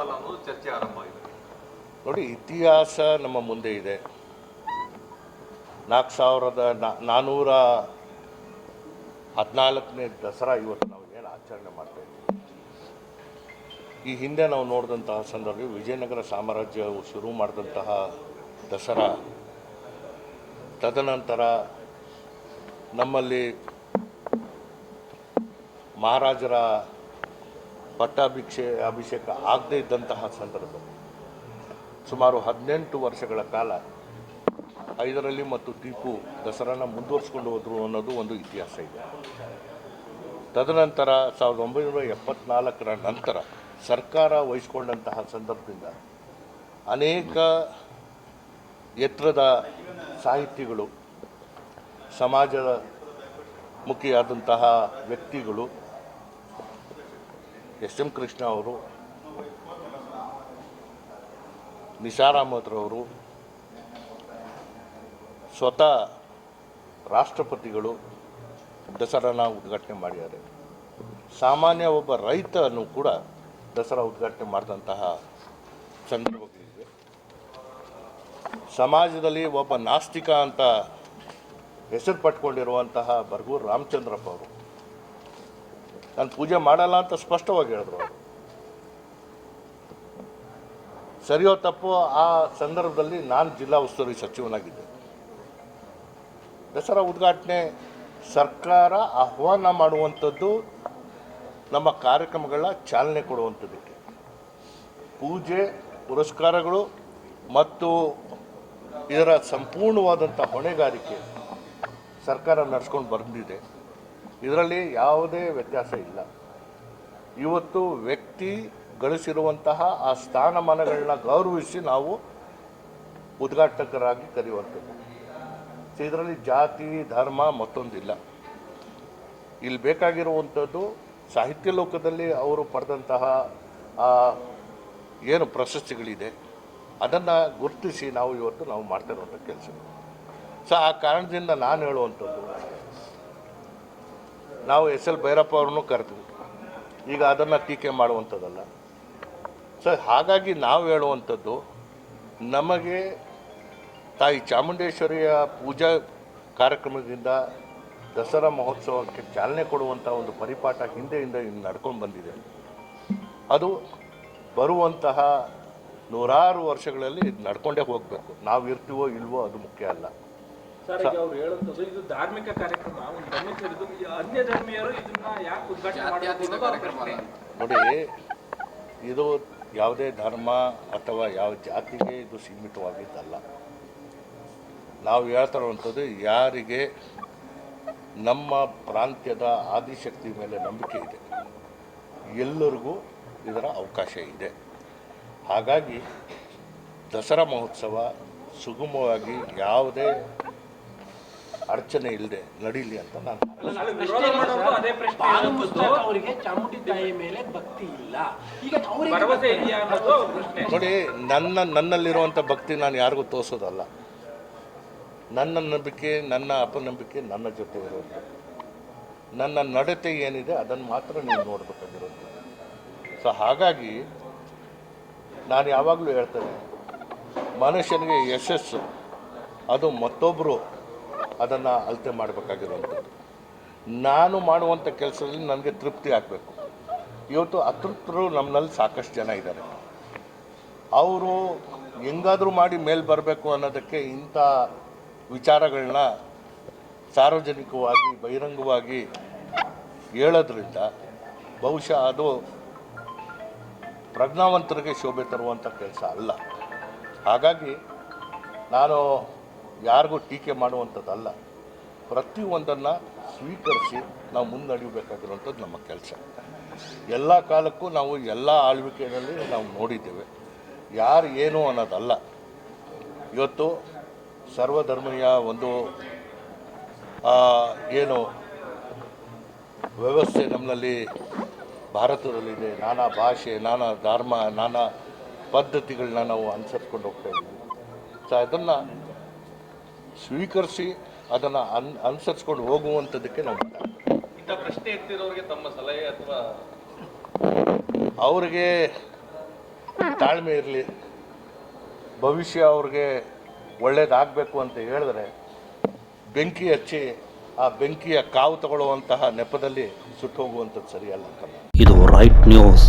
ಅಲ್ಲ ಅನ್ನೋದು ಚರ್ಚೆ ಆರಂಭ ನೋಡಿ, ಇತಿಹಾಸ ನಮ್ಮ ಮುಂದೆ ಇದೆ. ನಾಲ್ಕು ಸಾವಿರದ ನಾನ್ನೂರ ಹದಿನಾಲ್ಕನೇ ದಸರಾ ಇವತ್ತು ನಾವು ಏನು ಆಚರಣೆ ಮಾಡ್ತಾ ಇದ್ದೀವಿ. ಈ ಹಿಂದೆ ನಾವು ನೋಡಿದಂತಹ ಸಂದರ್ಭ, ವಿಜಯನಗರ ಸಾಮ್ರಾಜ್ಯ ಶುರು ಮಾಡಿದಂತಹ ದಸರಾ. ತದನಂತರ ನಮ್ಮಲ್ಲಿ ಮಹಾರಾಜರ ಪಟ್ಟಾಭಿಷೇ ಅಭಿಷೇಕ ಆಗದೇ ಇದ್ದಂತಹ ಸಂದರ್ಭ ಸುಮಾರು ಹದಿನೆಂಟು ವರ್ಷಗಳ ಕಾಲ ಐದರಲ್ಲಿ ಮತ್ತು ಟಿಪ್ಪು ದಸರಾನ ಮುಂದುವರಿಸ್ಕೊಂಡು ಹೋದರು ಅನ್ನೋದು ಒಂದು ಇತಿಹಾಸ ಇದೆ. ತದನಂತರ ಸಾವಿರದ ಒಂಬೈನೂರ ಎಪ್ಪತ್ನಾಲ್ಕರ ನಂತರ ಸರ್ಕಾರ ವಹಿಸ್ಕೊಂಡಂತಹ ಸಂದರ್ಭದಿಂದ ಅನೇಕ ಎತ್ತರದ ಸಾಹಿತಿಗಳು ಸಮಾಜದ ಮುಖಿಯಾದಂತಹ ವ್ಯಕ್ತಿಗಳು ಎಸ್ ಎಂ ಕೃಷ್ಣ ಅವರು ನಿಸಾರ್ ಅಹಮದ್ರವರು ಸ್ವತಃ ರಾಷ್ಟ್ರಪತಿಗಳು ದಸರಾನ ಉದ್ಘಾಟನೆ ಮಾಡಿದ್ದಾರೆ. ಸಾಮಾನ್ಯ ಒಬ್ಬ ರೈತನು ಕೂಡ ದಸರಾ ಉದ್ಘಾಟನೆ ಮಾಡಿದಂತಹ ಸಂದರ್ಭಗಳಿವೆ ಸಮಾಜದಲ್ಲಿ ಒಬ್ಬ ನಾಸ್ತಿಕ ಅಂತ ಹೆಸರು ಪಟ್ಕೊಂಡಿರುವಂತಹ ಬರ್ಗೂರು ರಾಮಚಂದ್ರಪ್ಪ ಅವರು ನಾನು ಪೂಜೆ ಮಾಡಲ್ಲ ಅಂತ ಸ್ಪಷ್ಟವಾಗಿ ಹೇಳಿದ್ರು ಸರಿಯೋ ತಪ್ಪೋ ಆ ಸಂದರ್ಭದಲ್ಲಿ ನಾನು ಜಿಲ್ಲಾ ಉಸ್ತುವಾರಿ ಸಚಿವನಾಗಿದ್ದೆ. ದಸರಾ ಉದ್ಘಾಟನೆ ಸರ್ಕಾರ ಆಹ್ವಾನ ಮಾಡುವಂಥದ್ದು ನಮ್ಮ ಕಾರ್ಯಕ್ರಮಗಳ ಚಾಲನೆ ಕೊಡುವಂಥದ್ದಕ್ಕೆ. ಪೂಜೆ, ಪುರಸ್ಕಾರಗಳು ಮತ್ತು ಇದರ ಸಂಪೂರ್ಣವಾದಂಥ ಹೊಣೆಗಾರಿಕೆ ಸರ್ಕಾರ ನಡೆಸ್ಕೊಂಡು ಬಂದಿದೆ. ಇದರಲ್ಲಿ ಯಾವುದೇ ವ್ಯತ್ಯಾಸ ಇಲ್ಲ. ಇವತ್ತು ವ್ಯಕ್ತಿ ಗಳಿಸಿರುವಂತಹ ಆ ಸ್ಥಾನಮಾನಗಳನ್ನ ಗೌರವಿಸಿ ನಾವು ಉದ್ಘಾಟಕರಾಗಿ ಕರೆಯುವಂಥದ್ದು. ಇದರಲ್ಲಿ ಜಾತಿ, ಧರ್ಮ ಮತ್ತೊಂದಿಲ್ಲ. ಇಲ್ಲಿ ಬೇಕಾಗಿರುವಂಥದ್ದು ಸಾಹಿತ್ಯ ಲೋಕದಲ್ಲಿ ಅವರು ಪಡೆದಂತಹ ಏನು ಪ್ರಶಸ್ತಿಗಳಿದೆ, ಅದನ್ನು ಗುರುತಿಸಿ ನಾವು ಇವತ್ತು ನಾವು ಮಾಡ್ತಾ ಇರುವಂಥ ಕೆಲಸ. ಸೊ, ಆ ಕಾರಣದಿಂದ ನಾನು ಹೇಳುವಂಥದ್ದು ನಾವು ಎಸ್ ಎಲ್ ಭೈರಪ್ಪ ಅವ್ರನ್ನೂ ಕರೆದ್ವಿ. ಈಗ ಅದನ್ನು ಟೀಕೆ ಮಾಡುವಂಥದ್ದಲ್ಲ. ಸೊ ಹಾಗಾಗಿ ನಾವು ಹೇಳುವಂಥದ್ದು, ನಮಗೆ ತಾಯಿ ಚಾಮುಂಡೇಶ್ವರಿಯ ಪೂಜಾ ಕಾರ್ಯಕ್ರಮದಿಂದ ದಸರಾ ಮಹೋತ್ಸವಕ್ಕೆ ಚಾಲನೆ ಕೊಡುವಂಥ ಒಂದು ಪರಿಪಾಠ ಹಿಂದೆಯಿಂದ ಇನ್ನು ನಡ್ಕೊಂಡು ಬಂದಿದೆ. ಅದು ಬರುವಂತಹ ನೂರಾರು ವರ್ಷಗಳಲ್ಲಿ ಇದು ನಡ್ಕೊಂಡೇ ಹೋಗಬೇಕು. ನಾವು ಇರ್ತೀವೋ ಇಲ್ವೋ ಅದು ಮುಖ್ಯ ಅಲ್ಲ. ಸರ್ ಈಗ ಅವ್ರು ಹೇಳುವಂಥದ್ದು ಇದು ಧಾರ್ಮಿಕ ಕಾರ್ಯಕ್ರಮ. ಒಂದು ಗಮನಿಸಿ ಅನ್ಯ ಧರ್ಮೀಯರು ಇದನ್ನ ಯಾಕೆ ಉದ್ಘಾಟನೆ ಜಾತ್ಯತೀತ ಕಾರ್ಯಕ್ರಮ ಅಲ್ಲ. ನೋಡಿ ಇದು ಯಾವುದೇ ಧರ್ಮ ಅಥವಾ ಯಾವ ಜಾತಿಗೆ ಇದು ಸೀಮಿತವಾಗಿದ್ದಲ್ಲ. ನಾವು ಹೇಳ್ತಾ ಇರುವಂಥದ್ದು ಯಾರಿಗೆ ನಮ್ಮ ಪ್ರಾಂತ್ಯದ ಆದಿಶಕ್ತಿ ಮೇಲೆ ನಂಬಿಕೆ ಇದೆ ಎಲ್ಲರಿಗೂ ಇದರ ಅವಕಾಶ ಇದೆ. ಹಾಗಾಗಿ ದಸರಾ ಮಹೋತ್ಸವ ಸುಗಮವಾಗಿ ಯಾವುದೇ ಅಡಚಣೆ ಇಲ್ಲದೆ ನಡೀಲಿ ಅಂತ ನಾನು ಅಲ್ಲಿ ವಿರೋಧ ಮಾಡೋದು ಅದೇ ಪ್ರಶ್ನೆ ಭಾನುಪುಸ್ತಕ ಇರೋದು. ಅವರಿಗೆ ಚಾಮುಂಡಿ ತಾಯಿ ಮೇಲೆ ಭಕ್ತಿ ಇಲ್ಲ. ಈಗ ಅವರಿಗೆ ಭರವಸೆ ಇದೆಯಾ ಅನ್ನೋದು ಪ್ರಶ್ನೆ. ನೋಡಿ ನನ್ನ ನನ್ನಲ್ಲಿರುವಂಥ ಭಕ್ತಿ ನಾನು ಯಾರಿಗೂ ತೋರಿಸೋದಲ್ಲ. ನನ್ನ ನಂಬಿಕೆ ನನ್ನ ಅಪನಂಬಿಕೆ ನನ್ನ ಜೊತೆ ಇರುವಂಥದ್ದು ನನ್ನ ನಡತೆ ಏನಿದೆ ಅದನ್ನು ಮಾತ್ರ ನೀವು ನೋಡಬೇಕಾಗಿರೋದು. ಸೊ ಹಾಗಾಗಿ ನಾನು ಯಾವಾಗಲೂ ಹೇಳ್ತೇನೆ ಮನುಷ್ಯನಿಗೆ ಯಶಸ್ಸು ಅದು ಮತ್ತೊಬ್ಬರು ಅದನ್ನು ಅಳತೆ ಮಾಡಬೇಕಾಗಿರುವಂಥದ್ದು. ನಾನು ಮಾಡುವಂಥ ಕೆಲಸದಲ್ಲಿ ನನಗೆ ತೃಪ್ತಿ ಆಗಬೇಕು. ಇವತ್ತು ಅತೃಪ್ತರು ನಮ್ಮಲ್ಲಿ ಸಾಕಷ್ಟು ಜನ ಇದ್ದಾರೆ. ಅವರು ಹೆಂಗಾದರೂ ಮಾಡಿ ಮೇಲೆ ಬರಬೇಕು ಅನ್ನೋದಕ್ಕೆ ಇಂಥ ವಿಚಾರಗಳನ್ನ ಸಾರ್ವಜನಿಕವಾಗಿ, ಬಹಿರಂಗವಾಗಿ ಹೇಳೋದ್ರಿಂದ ಬಹುಶಃ ಅದು ಪ್ರಜ್ಞಾವಂತರಿಗೆ ಶೋಭೆ ತರುವಂಥ ಕೆಲಸ ಅಲ್ಲ. ಹಾಗಾಗಿ ನಾನು ಯಾರಿಗೂ ಟೀಕೆ ಮಾಡುವಂಥದ್ದಲ್ಲ. ಪ್ರತಿಯೊಂದನ್ನು ಸ್ವೀಕರಿಸಿ ನಾವು ಮುನ್ನಡೆಯಬೇಕಾಗಿರುವಂಥದ್ದು ನಮ್ಮ ಕೆಲಸ. ಎಲ್ಲ ಕಾಲಕ್ಕೂ ನಾವು ಎಲ್ಲ ಆಳ್ವಿಕೆಯಲ್ಲಿ ನಾವು ನೋಡಿದ್ದೇವೆ. ಯಾರು ಏನು ಅನ್ನೋದಲ್ಲ. ಇವತ್ತು ಸರ್ವಧರ್ಮೀಯ ಒಂದು ಏನು ವ್ಯವಸ್ಥೆ ನಮ್ಮಲ್ಲಿ ಭಾರತದಲ್ಲಿದೆ. ನಾನಾ ಭಾಷೆ, ನಾನಾ ಧರ್ಮ, ನಾನಾ ಪದ್ಧತಿಗಳನ್ನ ನಾವು ಅನುಸರಿಸ್ಕೊಂಡು ಹೋಗ್ತಾ ಇದ್ದೀವಿ. ಸೊ ಅದನ್ನು ಸ್ವೀಕರಿಸಿ ಅದನ್ನು ಅನ್ ಅನುಸರಿಸ್ಕೊಂಡು ಹೋಗುವಂಥದ್ದಕ್ಕೆ ನಾವು. ಇಂಥ ಪ್ರಶ್ನೆ ಎತ್ತಿರೋರಿಗೆ ತಮ್ಮ ಸಲಹೆ ಅಥವಾ? ಅವರಿಗೆ ತಾಳ್ಮೆ ಇರಲಿ. ಭವಿಷ್ಯ ಅವ್ರಿಗೆ ಒಳ್ಳೇದಾಗಬೇಕು ಅಂತ ಹೇಳಿದ್ರೆ ಬೆಂಕಿ ಹಚ್ಚಿ ಆ ಬೆಂಕಿಯ ಕಾವು ತಗೊಳ್ಳುವಂತಹ ನೆಪದಲ್ಲಿ ಸುಟ್ಟು ಹೋಗುವಂಥದ್ದು ಸರಿಯಲ್ಲ ಅಂತ ಇದು ರೈಟ್ ನ್ಯೂಸ್